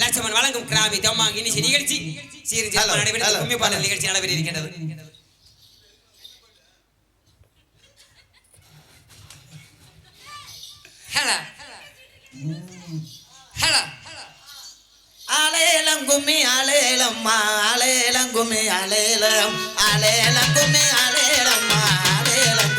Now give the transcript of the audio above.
லட்சமன் வழங்கும் கிராமி தம்மாங்க இனிசி நிகழ்ச்சி. சீரிஞ்சல் நடைபெறும் கும்மி பாடல் நிகழ்ச்சி நடைபெற இருக்கின்றது ஹலோ ஹலோ அலையலம் கும்மி அலையலம்மா அலையலம் கும்மி அலையலம் அலையலம் கும்மி அலையலம்மா அலையலம்